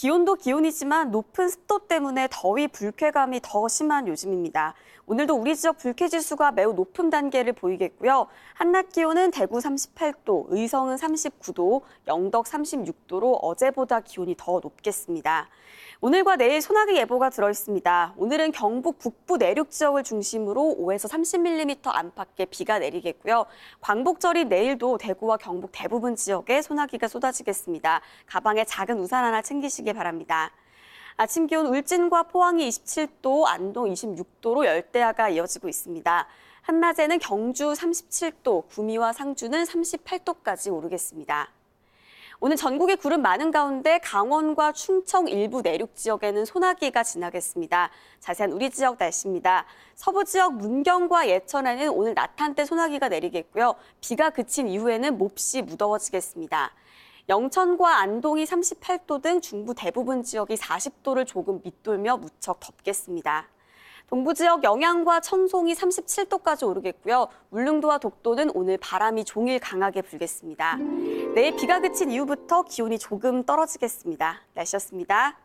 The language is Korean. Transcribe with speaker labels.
Speaker 1: 기온도 기온이지만 높은 습도 때문에 더위 불쾌감이 더 심한 요즘입니다. 오늘도 우리 지역 불쾌지수가 매우 높은 단계를 보이겠고요. 한낮 기온은 대구 38도, 의성은 39도, 영덕 36도로 어제보다 기온이 더 높겠습니다. 오늘과 내일 소나기 예보가 들어 있습니다. 오늘은 경북 북부 내륙 지역을 중심으로 5에서 30mm 안팎의 비가 내리겠고요. 광복절이 내일도 대구와 경북 대부분 지역에 소나기가 쏟아지겠습니다. 가방에 작은 우산 하나 챙기 시기 바랍니다. 아침 기온 울진과 포항이 27도, 안동 26도로 열대야가 이어지고 있습니다. 한낮에는 경주 37도, 구미와 상주는 38도까지 오르겠습니다. 오늘 전국에 구름 많은 가운데 강원과 충청 일부 내륙 지역에는 소나기가 지나겠습니다. 자세한 우리 지역 날씨입니다. 서부 지역 문경과 예천에는 오늘 낮 한때 소나기가 내리겠고요. 비가 그친 이후에는 몹시 무더워지겠습니다. 영천과 안동이 38도 등 중부 대부분 지역이 40도를 조금 밑돌며 무척 덥겠습니다. 동부 지역 영양과 천송이 37도까지 오르겠고요. 울릉도와 독도는 오늘 바람이 종일 강하게 불겠습니다. 내일 비가 그친 이후부터 기온이 조금 떨어지겠습니다. 날씨였습니다.